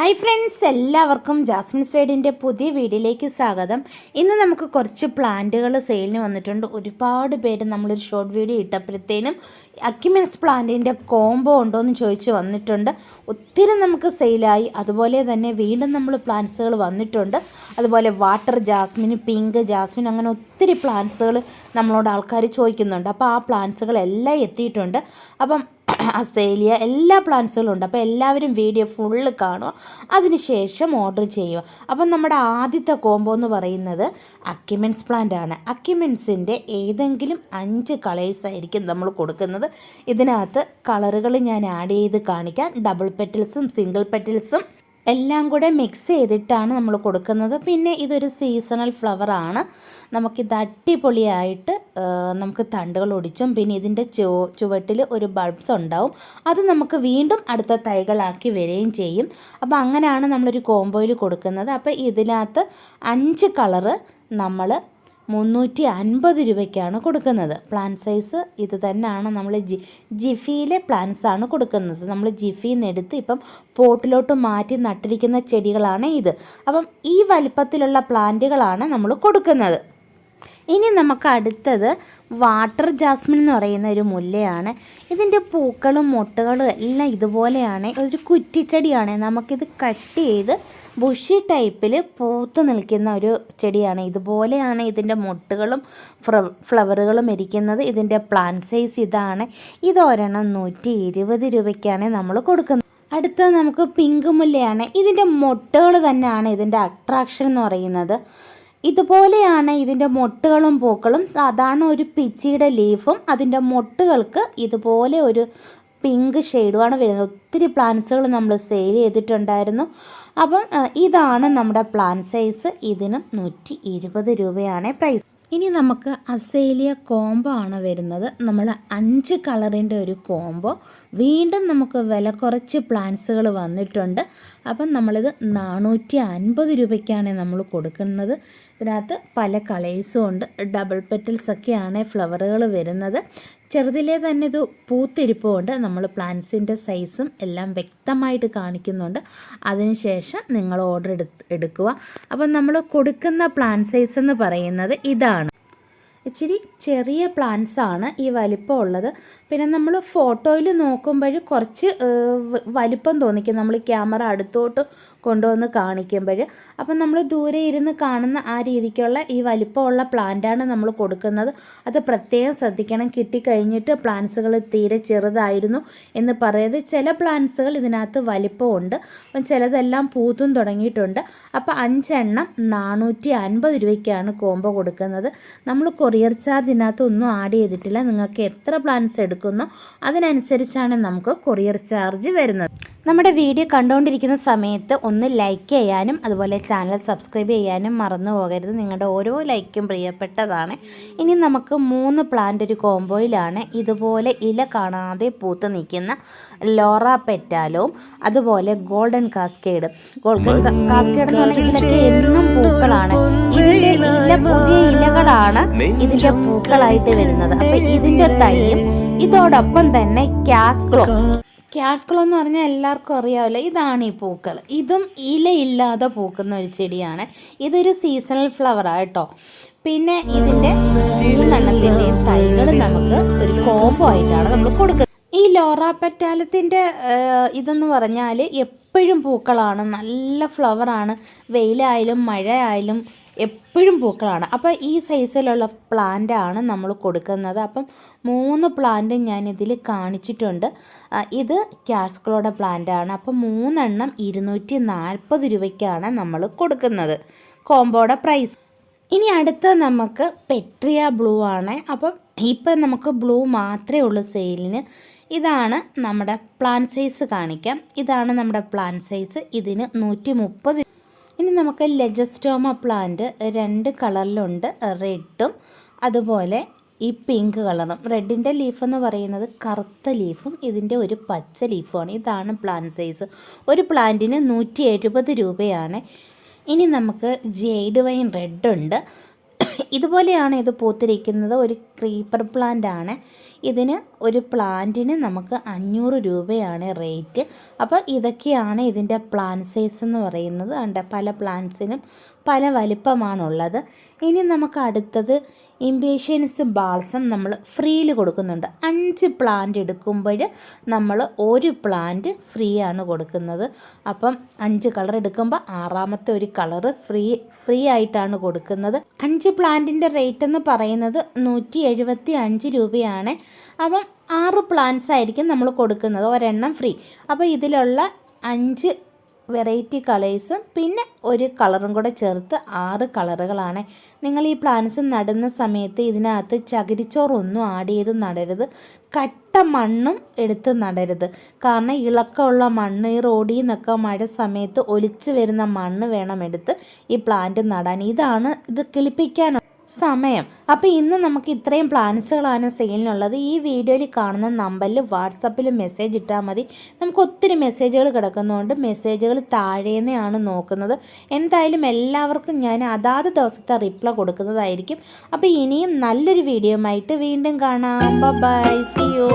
Hi friends എല്ലാവർക്കും Jasmine സ്വേഡിന്റെ പുതിയ വീഡിയോയിലേക്ക് സ്വാഗതം. ഇന്ന് നമുക്ക് കുറച്ച് പ്ലാന്റുകൾ സെയിലിന് വന്നിട്ടുണ്ട്. ഒരുപാട് പേര് നമ്മളൊരു ഷോർട്ട് വീഡിയോ ഇട്ടപ്പോഴത്തേനും അക്യുമെൻസ് പ്ലാന്റിന്റെ കോംബോ ഉണ്ടോ എന്ന് ചോദിച്ച് വന്നിട്ടുണ്ട്. ഒത്തിരി നമുക്ക് സെയിലായി. അതുപോലെ തന്നെ വീണ്ടും നമ്മൾ പ്ലാന്റ്സുകൾ വന്നിട്ടുണ്ട്. അതുപോലെ വാട്ടർ ജാസ്മിൻ പിങ്ക് ജാസ്മിൻ അങ്ങനെ ഒത്തിരി പ്ലാന്റ്സുകൾ നമ്മളോട് ആൾക്കാർ ചോദിക്കുന്നുണ്ട്. അപ്പോൾ ആ പ്ലാന്റ്സുകളെല്ലാം എത്തിയിട്ടുണ്ട്. അപ്പം അസേലിയ എല്ലാ പ്ലാന്റ്സുകളും ഉണ്ട്. അപ്പോൾ എല്ലാവരും വീഡിയോ ഫുള്ള് കാണുക. അതിനുശേഷം ഓർഡർ ചെയ്യുക. അപ്പം നമ്മുടെ ആദ്യത്തെ കോംബോ എന്ന് പറയുന്നത് അക്യുമെൻസ് പ്ലാന്റ് ആണ്. അക്യുമെൻസിന്റെ ഏതെങ്കിലും അഞ്ച് കളേഴ്സ് ആയിരിക്കും നമ്മൾ കൊടുക്കുന്നത്. ഇതിനകത്ത് കളറുകൾ ഞാൻ ആഡ് ചെയ്ത് കാണിക്കാം. ഡബിൾ പെറ്റിൽസും സിംഗിൾ പെറ്റൽസും എല്ലാം കൂടെ മിക്സ് ചെയ്തിട്ടാണ് നമ്മൾ കൊടുക്കുന്നത്. പിന്നെ ഇതൊരു സീസണൽ ഫ്ലവറാണ് നമുക്കിത് അടിപൊളിയായിട്ട് നമുക്ക് തണ്ടുകൾ ഒടിച്ചും പിന്നെ ഇതിന്റെ ചുവട്ടിൽ ഒരു ബൾബ്സ് ഉണ്ടാവും. അത് നമുക്ക് വീണ്ടും അടുത്ത തൈകളാക്കി വരികയും ചെയ്യും. അപ്പോൾ അങ്ങനെയാണ് നമ്മളൊരു കോംബോയിൽ കൊടുക്കുന്നത്. അപ്പോൾ ഇതിനകത്ത് അഞ്ച് കളറ് നമ്മൾ മുന്നൂറ്റി അൻപത് രൂപയ്ക്കാണ് കൊടുക്കുന്നത്. പ്ലാൻ സൈസ് ഇത് തന്നെയാണ് നമ്മൾ ജി ജിഫിയിലെ ആണ് കൊടുക്കുന്നത്. നമ്മൾ ജിഫിയിൽ നിന്ന് എടുത്ത് ഇപ്പം പോട്ടിലോട്ട് മാറ്റി നട്ടിരിക്കുന്ന ചെടികളാണ് ഇത്. അപ്പം ഈ വലിപ്പത്തിലുള്ള പ്ലാന്റുകളാണ് നമ്മൾ കൊടുക്കുന്നത്. ഇനി നമുക്ക് അടുത്തത് വാട്ടർ ജാസ്മിൻ എന്ന് പറയുന്ന ഒരു മുല്ലയാണ്. ഇതിന്റെ പൂക്കളും മൊട്ടുകളും എല്ലാം ഇതുപോലെയാണ്. ഒരു കുറ്റിച്ചെടിയാണ്. നമുക്കിത് കട്ട് ചെയ്ത് ബുഷി ടൈപ്പിൽ പൂത്ത് നിൽക്കുന്ന ഒരു ചെടിയാണ്. ഇതുപോലെയാണ് ഇതിന്റെ മൊട്ടുകളും ഫ്ലവറുകളും ഇരിക്കുന്നത്. ഇതിന്റെ പ്ലാൻ സൈസ് ഇതാണ്. ഇതൊരെണ്ണം നൂറ്റി ഇരുപത് രൂപയ്ക്കാണ് നമ്മൾ കൊടുക്കുന്നത്. അടുത്തത് നമുക്ക് പിങ്ക് മുല്ലയാണ്. ഇതിന്റെ മൊട്ടുകൾ തന്നെയാണ് ഇതിന്റെ അട്രാക്ഷൻ എന്ന് പറയുന്നത്. ഇതുപോലെയാണ് ഇതിന്റെ മൊട്ടുകളും പൂക്കളും. സാധാരണ ഒരു പിച്ചിയുടെ ലീഫും അതിന്റെ മൊട്ടുകൾക്ക് ഇതുപോലെ ഒരു പിങ്ക് ഷെയ്ഡുമാണ് വരുന്നത്. ഒത്തിരി പ്ലാന്റ്സുകൾ നമ്മൾ സെയിൽ ചെയ്തിട്ടുണ്ടായിരുന്നു. അപ്പം ഇതാണ് നമ്മുടെ പ്ലാൻ സൈസ് ഇതിനും നൂറ്റി ഇരുപത് രൂപയാണ് പ്രൈസ് ഇനി നമുക്ക് അസേലിയ കോംബോ ആണ് വരുന്നത്. നമ്മൾ അഞ്ച് കളറിന്റെ ഒരു കോംബോ വീണ്ടും നമുക്ക് വില കുറച്ച് പ്ലാന്റ്സുകൾ വന്നിട്ടുണ്ട്. അപ്പം നമ്മളിത് നാനൂറ്റി അൻപത് രൂപയ്ക്കാണ് നമ്മൾ കൊടുക്കുന്നത്. ഇതിനകത്ത് പല കളേഴ്സും ഉണ്ട്. ഡബിൾ പെറ്റൽസ് ഒക്കെയാണ് ഫ്ലവറുകൾ വരുന്നത്. ചെറുതിലേ തന്നെ ഇത് പൂത്തിരിപ്പുകൊണ്ട് നമ്മൾ പ്ലാന്റ്സിന്റെ സൈസും എല്ലാം വ്യക്തമായിട്ട് കാണിക്കുന്നുണ്ട്. അതിനുശേഷം നിങ്ങൾ ഓർഡർ എടുക്കുക. അപ്പം നമ്മൾ കൊടുക്കുന്ന പ്ലാൻ സൈസ് എന്ന് പറയുന്നത് ഇതാണ്. ഇച്ചിരി ചെറിയ പ്ലാന്റ്സാണ് ഈ വലിപ്പം ഉള്ളത്. പിന്നെ നമ്മൾ ഫോട്ടോയിൽ നോക്കുമ്പോൾ കുറച്ച് വലുപ്പം തോന്നിക്കും. നമ്മൾ ക്യാമറ അടുത്തോട്ട് കൊണ്ടുവന്ന് കാണിക്കുമ്പോൾ അപ്പം നമ്മൾ ദൂരെ ഇരുന്ന് കാണുന്ന ആ രീതിക്കുള്ള ഈ വലിപ്പമുള്ള പ്ലാന്റാണ് നമ്മൾ കൊടുക്കുന്നത്. അത് പ്രത്യേകം ശ്രദ്ധിക്കണം. കിട്ടിക്കഴിഞ്ഞിട്ട് പ്ലാന്റ്സുകൾ തീരെ ചെറുതായിരുന്നു എന്ന് പറയുന്നത്. ചില പ്ലാന്റ്സുകൾ ഇതിനകത്ത് വലിപ്പമുണ്ട്. അപ്പം ചിലതെല്ലാം പൂത്തും തുടങ്ങിയിട്ടുണ്ട്. അപ്പോൾ അഞ്ചെണ്ണം നാനൂറ്റി അൻപത് രൂപയ്ക്കാണ് കോംബോ കൊടുക്കുന്നത്. നമ്മൾ കൊറിയർ ചാർജ് ഇതിനകത്ത് ഒന്നും ആഡ് ചെയ്തിട്ടില്ല. നിങ്ങൾക്ക് എത്ര പ്ലാൻസ് എടുക്കുന്നോ അതിനനുസരിച്ചാണ് നമുക്ക് കൊറിയർ ചാർജ് വരുന്നത്. നമ്മുടെ വീഡിയോ കണ്ടുകൊണ്ടിരിക്കുന്ന സമയത്ത് ഒന്ന് ലൈക്ക് ചെയ്യാനും അതുപോലെ ചാനൽ സബ്സ്ക്രൈബ് ചെയ്യാനും മറന്നു പോകരുത്. നിങ്ങളുടെ ഓരോ ലൈക്കും പ്രിയപ്പെട്ടതാണ്. ഇനി നമുക്ക് മൂന്ന് പ്ലാന്റ് ഒരു കോംബോയിലാണ് ഇതുപോലെ ഇല കാണാതെ പൂത്ത് നിൽക്കുന്ന ലോറ പെറ്റാലും അതുപോലെ ഗോൾഡൻ കാസ്കേഡ് ഗോൾഡൻ കാസ്കേഡ് എന്ന് പറഞ്ഞാൽ ഇതിലൊക്കെ എന്നും പൂക്കളാണ്. ഇതിന്റെ ഇല പുതിയ ഇലകളാണ് ഇതിന്റെ പൂക്കളായിട്ട് വരുന്നത്. അപ്പം ഇതിന്റെ തൈയും ഇതോടൊപ്പം തന്നെ ക്യാസ്ക്ലോ ക്യാറ്റ്സ്കുളം എന്ന് പറഞ്ഞാൽ എല്ലാവർക്കും അറിയാമല്ലോ. ഇതാണ് ഈ പൂക്കൾ. ഇതും ഇലയില്ലാതെ പൂക്കുന്ന ഒരു ചെടിയാണ്. ഇതൊരു സീസണൽ ഫ്ലവറാണ് കേട്ടോ. പിന്നെ ഇതിന്റെ മൂന്നെണ്ണത്തിന്റെയും തൈകൾ നമുക്ക് ഒരു കോംബോ ആയിട്ടാണ് നമ്മൾ കൊടുക്കുന്നത്. ഈ ലോറ പെറ്റാലത്തിന്റെ ഇതെന്ന് പറഞ്ഞാൽ എപ്പോഴും പൂക്കളാണ്. നല്ല ഫ്ലവറാണ് വെയിലായാലും മഴ ആയാലും എപ്പോഴും പൂക്കളാണ്. അപ്പോൾ ഈ സൈസിലുള്ള പ്ലാന്റ് ആണ് നമ്മൾ കൊടുക്കുന്നത്. അപ്പം മൂന്ന് പ്ലാന്റ് ഞാനിതിൽ കാണിച്ചിട്ടുണ്ട്. ഇത് ക്യാസ്കളോടെ പ്ലാന്റ് ആണ്. അപ്പം മൂന്നെണ്ണം ഇരുന്നൂറ്റി നാൽപ്പത് രൂപയ്ക്കാണ് നമ്മൾ കൊടുക്കുന്നത്. കോംബോയുടെ പ്രൈസ് ഇനി അടുത്ത നമുക്ക് പെട്രിയ ബ്ലൂ ആണ്. അപ്പം ഇപ്പം നമുക്ക് ബ്ലൂ മാത്രമേ ഉള്ളൂ സെയിലിന്. ഇതാണ് നമ്മുടെ പ്ലാൻ സൈസ് കാണിക്കാം. ഇതാണ് നമ്മുടെ പ്ലാൻ സൈസ് ഇതിന് നൂറ്റി മുപ്പത് ഇനി നമുക്ക് ലെജസ്റ്റോമ പ്ലാന്റ് രണ്ട് കളറിലുണ്ട് റെഡും അതുപോലെ ഈ പിങ്ക് കളറും. റെഡിന്റെ ലീഫ് എന്ന് പറയുന്നത് കറുത്ത ലീഫും ഇതിന്റെ ഒരു പച്ച ലീഫുമാണ്. ഇതാണ് പ്ലാന്റ് സൈസ്. ഒരു പ്ലാന്റിന് നൂറ്റി എഴുപത് രൂപയാണ്. ഇനി നമുക്ക് ജെയ്ഡ് വൈൻ റെഡ് ഉണ്ട് ഇതുപോലെയാണ് ഇത് പൂത്തിരിക്കുന്നത്. ഒരു ക്രീപ്പർ പ്ലാന്റ് ആണ് ഇതിന് ഒരു പ്ലാന്റിന് നമുക്ക് അഞ്ഞൂറ് രൂപയാണ് റേറ്റ്. അപ്പോൾ ഇതൊക്കെയാണ് ഇതിന്റെ പ്ലാൻ സൈസ് എന്ന് പറയുന്നത്. ഉണ്ട് പല പ്ലാന്റ്സിനും പല വലിപ്പമാണുള്ളത്. ഇനി നമുക്ക് അടുത്തത് ഇംപേഷ്യൻസ് ബാൾസം നമ്മൾ ഫ്രീയിൽ കൊടുക്കുന്നുണ്ട്. അഞ്ച് പ്ലാന്റ് എടുക്കുമ്പോൾ നമ്മൾ ഒരു പ്ലാന്റ് ഫ്രീ ആണ് കൊടുക്കുന്നത്. അപ്പം അഞ്ച് കളർ എടുക്കുമ്പോൾ ആറാമത്തെ ഒരു കളറ് ഫ്രീ ഫ്രീ ആയിട്ടാണ് കൊടുക്കുന്നത്. അഞ്ച് പ്ലാന്റിന്റെ റേറ്റ് എന്ന് പറയുന്നത് നൂറ്റി രൂപയാണ്. അപ്പം ആറ് പ്ലാന്റ്സ് ആയിരിക്കും നമ്മൾ കൊടുക്കുന്നത്. ഒരെണ്ണം ഫ്രീ അപ്പോൾ ഇതിലുള്ള അഞ്ച് വെറൈറ്റി കളേഴ്സും പിന്നെ ഒരു കളറും കൂടെ ചേർത്ത് ആറ് കളറുകളാണ് നിങ്ങൾ ഈ പ്ലാന്റ്സ് നടുന്ന സമയത്ത് ഇതിനകത്ത് ചകിരിച്ചോറൊന്നും ആഡ് ചെയ്ത് നടരുത്. കട്ട മണ്ണും എടുത്ത് നടരുത്. കാരണം ഇളക്കമുള്ള മണ്ണ് ഈ റോഡിൽ നിന്നൊക്കെ മഴ സമയത്ത് ഒലിച്ചു വരുന്ന മണ്ണ് വേണം എടുത്ത് ഈ പ്ലാന്റ് നടാൻ. ഇതാണ് ഇത് കിളിപ്പിക്കാൻ സമയം. അപ്പോൾ ഇന്ന് നമുക്ക് ഇത്രയും പ്ലാൻസുകളാണ് സെയിലിനുള്ളത്. ഈ വീഡിയോയിൽ കാണുന്ന നമ്പറിൽ വാട്സപ്പിൽ മെസ്സേജ് ഇട്ടാൽ മതി. നമുക്ക് ഒത്തിരി മെസ്സേജുകൾ കിടക്കുന്നതുകൊണ്ട് മെസ്സേജുകൾ താഴേന്നെയാണ് നോക്കുന്നത്. എന്തായാലും എല്ലാവർക്കും ഞാൻ അതാത് ദിവസത്തെ റിപ്ലൈ കൊടുക്കുന്നതായിരിക്കും. അപ്പോൾ ഇനിയും നല്ലൊരു വീഡിയോ ആയിട്ട് വീണ്ടും കാണാം. By C U